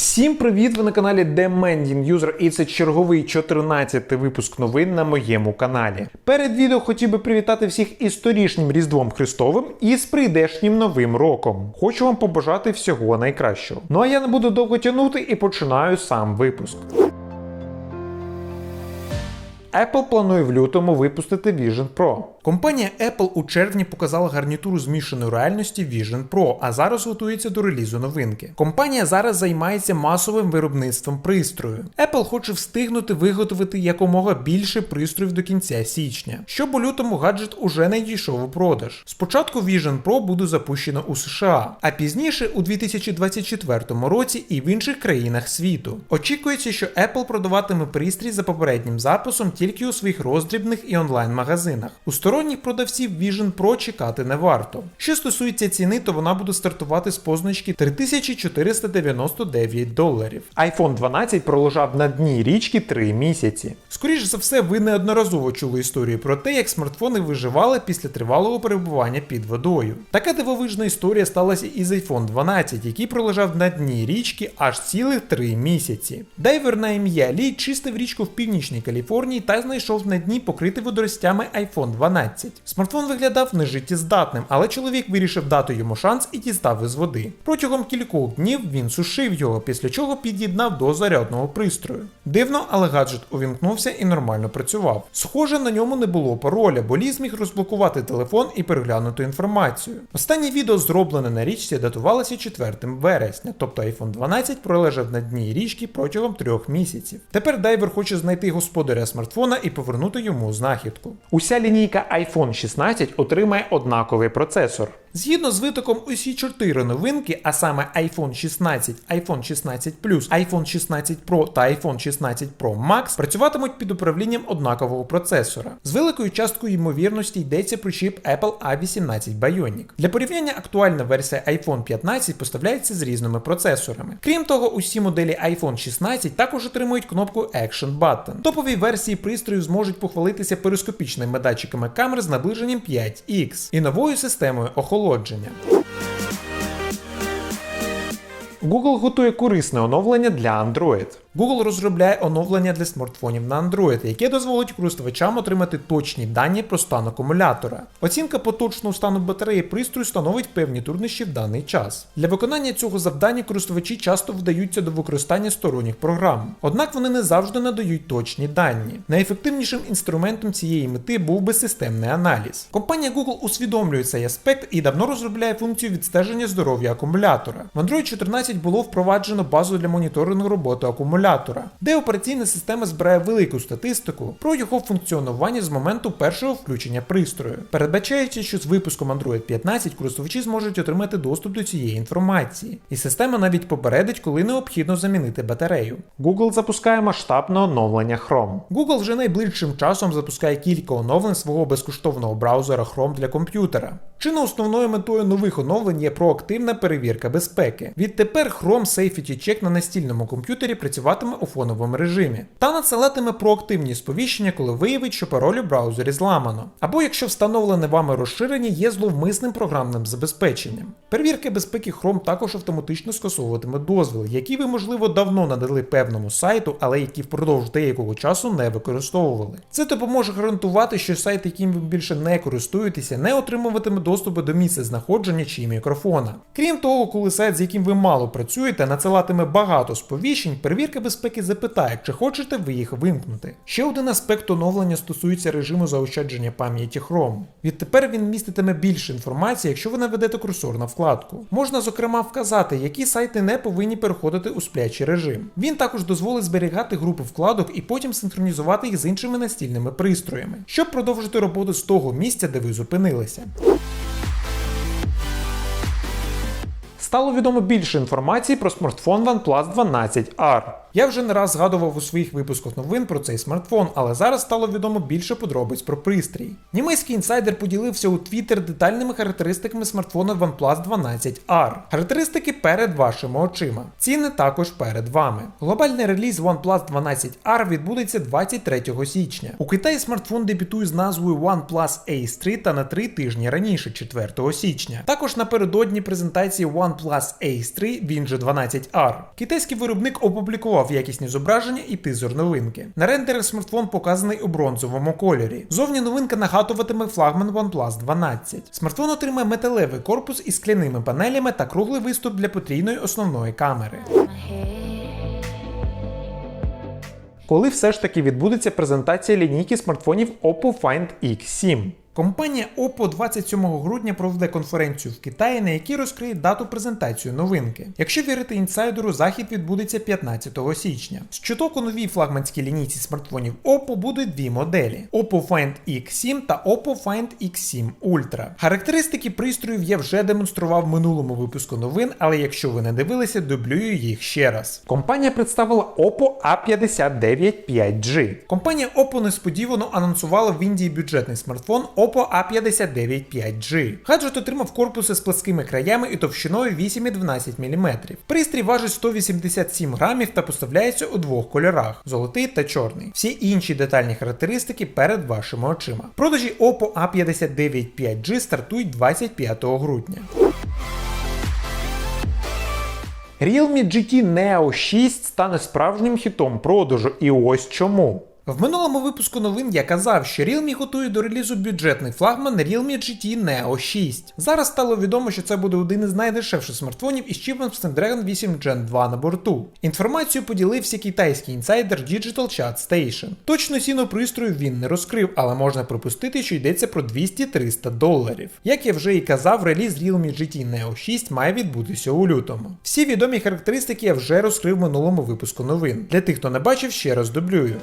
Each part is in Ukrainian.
Всім привіт! Ви на каналі Demanding User і це черговий 14-й випуск новин на моєму каналі. Перед відео хотів би привітати всіх із торішнім Різдвом Христовим і з прийдешнім новим роком. Хочу вам побажати всього найкращого. Ну а я не буду довго тягнути і починаю сам випуск. Apple планує в лютому випустити Vision Pro. Компанія Apple у червні показала гарнітуру змішаної реальності Vision Pro, а зараз готується до релізу новинки. Компанія зараз займається масовим виробництвом пристрою. Apple хоче встигнути виготовити якомога більше пристроїв до кінця січня, щоб у лютому гаджет уже не дійшов у продаж. Спочатку Vision Pro буде запущено у США, а пізніше у 2024 році і в інших країнах світу. Очікується, що Apple продаватиме пристрій за попереднім записом тільки у своїх роздрібних і онлайн-магазинах. У сторонніх продавців Vision Pro чекати не варто. Що стосується ціни, то вона буде стартувати з позначки 3499 доларів. iPhone 12 пролежав на дні річки 3 місяці. Скоріше за все, ви неодноразово чули історію про те, як смартфони виживали після тривалого перебування під водою. Така дивовижна історія сталася і з iPhone 12, який пролежав на дні річки аж цілих 3 місяці. Дайвер на ім'я Лі чистив річку в північній Каліфорнії та знайшов на дні покритий водоростями iPhone 12. Смартфон виглядав нежиттєздатним, але чоловік вирішив дати йому шанс і дістав із води. Протягом кількох днів він сушив його, після чого під'єднав до зарядного пристрою. Дивно, але гаджет увімкнувся і нормально працював. Схоже, на ньому не було пароля, бо Лі зміг розблокувати телефон і переглянути інформацію. Останнє відео, зроблене на річці, датувалося 4 вересня, тобто iPhone 12 пролежав на дні річки протягом трьох місяців. Тепер дайвер хоче знайти господаря смартфона і повернути йому знахідку. Уся лінійка iPhone 16 отримає однаковий процесор. Згідно з витоком, усі чотири новинки, а саме iPhone 16, iPhone 16 Plus, iPhone 16 Pro та iPhone 16 Pro Max, працюватимуть під управлінням однакового процесора. З великою часткою ймовірності йдеться про чіп Apple A18 Bionic. Для порівняння актуальна версія iPhone 15 поставляється з різними процесорами. Крім того, усі моделі iPhone 16 також отримують кнопку Action Button. Топові версії пристрою зможуть похвалитися перископічними датчиками камер з наближенням 5X і новою системою охолодження. Google готує корисне оновлення для Android. Google розробляє оновлення для смартфонів на Android, яке дозволить користувачам отримати точні дані про стан акумулятора. Оцінка поточного стану батареї пристрою становить певні труднощі в даний час. Для виконання цього завдання користувачі часто вдаються до використання сторонніх програм, однак вони не завжди надають точні дані. Найефективнішим інструментом цієї мети був би системний аналіз. Компанія Google усвідомлює цей аспект і давно розробляє функцію відстеження здоров'я акумулятора. В Android 14 було впроваджено базу для моніторингу роботи акумулятора де операційна система збирає велику статистику про його функціонування з моменту першого включення пристрою. Передбачається, що з випуском Android 15 користувачі зможуть отримати доступ до цієї інформації, і система навіть попередить, коли необхідно замінити батарею. Google запускає масштабне оновлення Chrome. Google вже найближчим часом запускає кілька оновлень свого безкоштовного браузера Chrome для комп'ютера. Чи основною метою нових оновлень є проактивна перевірка безпеки. Відтепер Chrome Safety Check на настільному комп'ютері працюватиме у фоновому режимі та надсилатиме проактивні сповіщення, коли виявить, що пароль у браузері зламано. Або якщо встановлене вами розширення є зловмисним програмним забезпеченням. Перевірки безпеки Chrome також автоматично скасовуватиме дозвіл, які ви, можливо, давно надали певному сайту, але які впродовж деякого часу не використовували. Це допоможе гарантувати, що сайт, яким ви більше не користуєтеся, не отримуватиме доступу до місця знаходження чи мікрофона. Крім того, коли сайт, з яким ви мало працюєте, надсилатиме багато сповіщень, перевірка безпеки запитає, чи хочете ви їх вимкнути. Ще один аспект оновлення стосується режиму заощадження пам'яті Chrome. Відтепер він міститиме більше інформації, якщо ви наведете курсор на вкладку. Можна, зокрема, вказати, які сайти не повинні переходити у сплячий режим. Він також дозволить зберігати групи вкладок і потім синхронізувати їх з іншими настільними пристроями, щоб продовжити роботу з того місця, де ви зупинилися. Стало відомо більше інформації про смартфон OnePlus 12R. Я вже не раз згадував у своїх випусках новин про цей смартфон, але зараз стало відомо більше подробиць про пристрій. Німецький інсайдер поділився у Twitter детальними характеристиками смартфону OnePlus 12R. Характеристики перед вашими очима. Ціни також перед вами. Глобальний реліз OnePlus 12R відбудеться 23 січня. У Китаї смартфон дебютує з назвою OnePlus Ace 3 та на 3 тижні раніше, 4 січня. Також напередодні презентації OnePlus Ace 3, він же 12R. Китайський виробник опублікував якісні зображення і тизер новинки. На рендерах смартфон показаний у бронзовому кольорі. Зовні новинка нагадуватиме флагман OnePlus 12. Смартфон отримає металевий корпус із скляними панелями та круглий виступ для потрійної основної камери. Коли все ж таки відбудеться презентація лінійки смартфонів Oppo Find X7. Компанія Oppo 27 грудня проведе конференцію в Китаї, на якій розкриє дату презентацію новинки. Якщо вірити інсайдеру, захід відбудеться 15 січня. З чуток у новій флагманській лінійці смартфонів Oppo будуть дві моделі: Oppo Find X7 та Oppo Find X7 Ultra. Характеристики пристроїв я вже демонстрував в минулому випуску новин, але якщо ви не дивилися, дублюю їх ще раз. Компанія представила Oppo A59 5G. Компанія Oppo несподівано анонсувала в Індії бюджетний смартфон Oppo A59 5G. Гаджет отримав корпуси з пласкими краями і товщиною 8,12 мм. Пристрій важить 187 грамів та поставляється у двох кольорах золотий та чорний. Всі інші детальні характеристики перед вашими очима. Продажі Oppo A59 5G стартують 25 грудня. Realme GT Neo 6 стане справжнім хітом продажу, і ось чому. В минулому випуску новин я казав, що Realme готує до релізу бюджетний флагман Realme GT Neo 6. Зараз стало відомо, що це буде один із найдешевших смартфонів із чіпом Snapdragon 8 Gen 2 на борту. Інформацію поділився китайський інсайдер Digital Chat Station. Точну ціну пристрою він не розкрив, але можна припустити, що йдеться про 200-300 доларів. Як я вже і казав, реліз Realme GT Neo 6 має відбутися у лютому. Всі відомі характеристики я вже розкрив в минулому випуску новин. Для тих, хто не бачив, ще раз дублюю.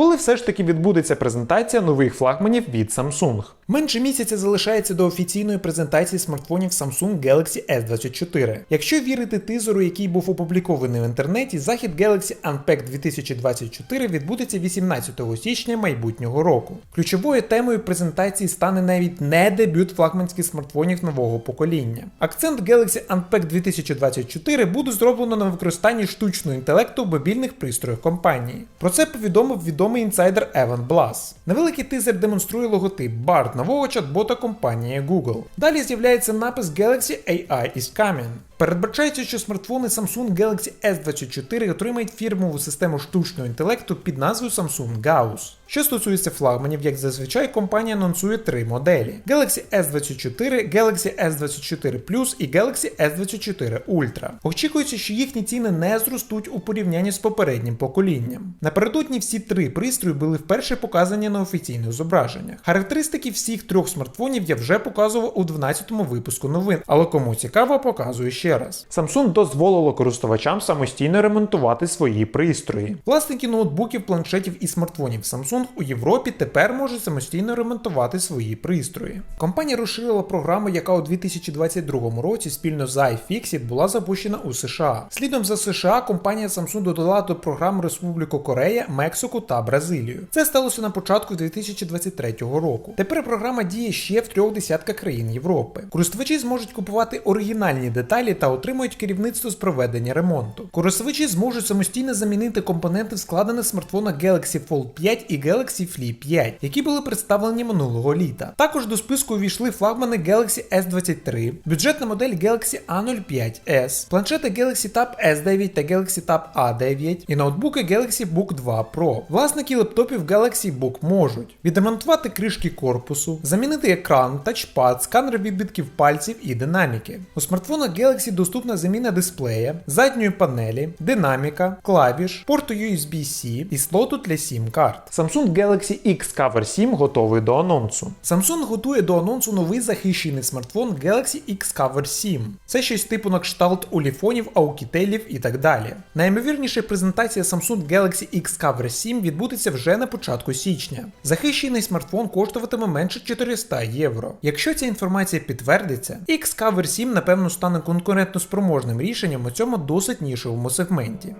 Коли все ж таки відбудеться презентація нових флагманів від Samsung. Менше місяця залишається до офіційної презентації смартфонів Samsung Galaxy S24. Якщо вірити тизеру, який був опублікований в інтернеті, захід Galaxy Unpacked 2024 відбудеться 18 січня майбутнього року. Ключовою темою презентації стане навіть не дебют флагманських смартфонів нового покоління. Акцент Galaxy Unpacked 2024 буде зроблено на використанні штучного інтелекту в мобільних пристроях компанії. Про це повідомив відомий інсайдер Еван Блас. Невеликий тизер демонструє логотип Bard нового чат-бота компанії Google. Далі з'являється напис Galaxy AI is coming. Передбачається, що смартфони Samsung Galaxy S24 отримають фірмову систему штучного інтелекту під назвою Samsung Gauss. Що стосується флагманів, як зазвичай компанія анонсує три моделі: Galaxy S24, Galaxy S24 Plus і Galaxy S24 Ultra. Очікується, що їхні ціни не зростуть у порівнянні з попереднім поколінням. Напередодні всі три пристрої були вперше показані на офіційних зображеннях. Характеристики всіх трьох смартфонів я вже показував у 12-му випуску новин, але кому цікаво, показую ще раз. Samsung дозволило користувачам самостійно ремонтувати свої пристрої. Власники ноутбуків, планшетів і смартфонів Samsung у Європі тепер можуть самостійно ремонтувати свої пристрої. Компанія розширила програму, яка у 2022 році спільно з iFixit була запущена у США. Слідом за США компанія Samsung додала до програм Республіку Корея, Мексику та Бразилію. Це сталося на початку 2023 року. Тепер програма діє ще в трьох десятках країн Європи. Користувачі зможуть купувати оригінальні деталі та отримують керівництво з проведення ремонту. Користувачі зможуть самостійно замінити компоненти в складених смартфонах Galaxy Fold 5 і Galaxy Flip 5, які були представлені минулого літа. Також до списку увійшли флагмани Galaxy S23, бюджетна модель Galaxy A05s, планшети Galaxy Tab S9 та Galaxy Tab A9 і ноутбуки Galaxy Book 2 Pro. Власники лептопів Galaxy Book можуть відремонтувати кришки корпусу, замінити екран, тачпад, сканер відбитків пальців і динаміки. У смартфонах Galaxy доступна заміна дисплея, задньої панелі, динаміка, клавіш, порту USB-C і слоту для SIM карт. Samsung Galaxy X Cover 7 готовий до анонсу. Samsung готує до анонсу новий захищений смартфон Galaxy X Cover 7. Це щось типу на кшталт уліфонів, аукітелів і так далі. Найімовірніше презентація Samsung Galaxy X Cover 7 відбудеться вже на початку січня. Захищений смартфон коштуватиме менше 400 євро. Якщо ця інформація підтвердиться, X Cover 7 напевно стане конкурентом конкурентноспроможним рішенням у цьому досить нішовому сегменті.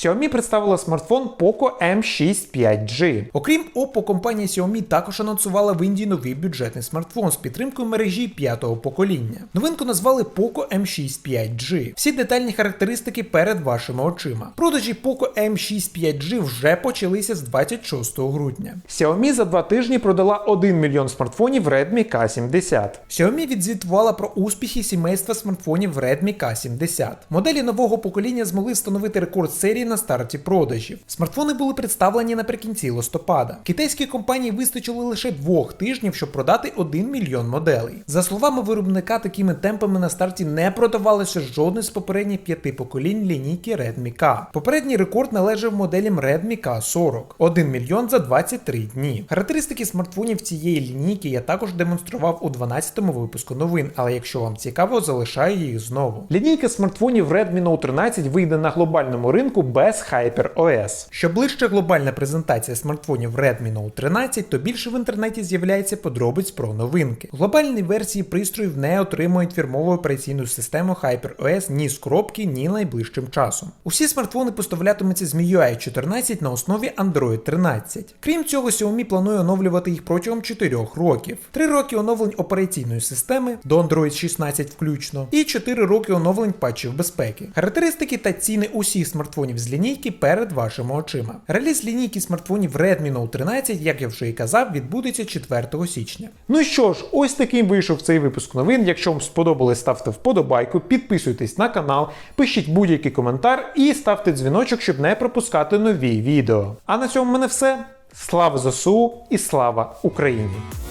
Xiaomi представила смартфон Poco M6 5G. Окрім Oppo, компанія Xiaomi також анонсувала в Індії новий бюджетний смартфон з підтримкою мережі п'ятого покоління. Новинку назвали Poco M6 5G. Всі детальні характеристики перед вашими очима. Продажі Poco M6 5G вже почалися з 26 грудня. Xiaomi за два тижні продала 1 мільйон смартфонів Redmi K70. Xiaomi відзвітувала про успіхи сімейства смартфонів Redmi K70. Моделі нового покоління змогли встановити рекорд серії на старті продажів. Смартфони були представлені наприкінці листопада. Китайській компанії вистачило лише двох тижнів, щоб продати 1 мільйон моделей. За словами виробника, такими темпами на старті не продавалося жодне з попередніх п'яти поколінь лінійки Redmi K. Попередній рекорд належав моделям Redmi K40 1 мільйон за 23 дні. Характеристики смартфонів цієї лінійки я також демонстрував у 12-му випуску новин, але якщо вам цікаво, залишаю їх знову. Лінійка смартфонів Redmi Note 13 вийде на глобальному ринку без HyperOS. Що ближче глобальна презентація смартфонів Redmi Note 13, то більше в інтернеті з'являється подробиць про новинки. Глобальні версії пристроїв не отримують фірмову операційну систему HyperOS ні з коробки, ні найближчим часом. Усі смартфони поставлятимуться з MIUI 14 на основі Android 13. Крім цього, Xiaomi планує оновлювати їх протягом 4 років. 3 роки оновлень операційної системи до Android 16 включно, і 4 роки оновлень патчів безпеки. Характеристики та ціни усіх смартфонів лінійки перед вашими очима. Реліз лінійки смартфонів Redmi Note 13, як я вже і казав, відбудеться 4 січня. Ну що ж, ось таким вийшов цей випуск новин. Якщо вам сподобалось, ставте вподобайку, підписуйтесь на канал, пишіть будь-який коментар і ставте дзвіночок, щоб не пропускати нові відео. А на цьому в мене все. Слава ЗСУ і слава Україні!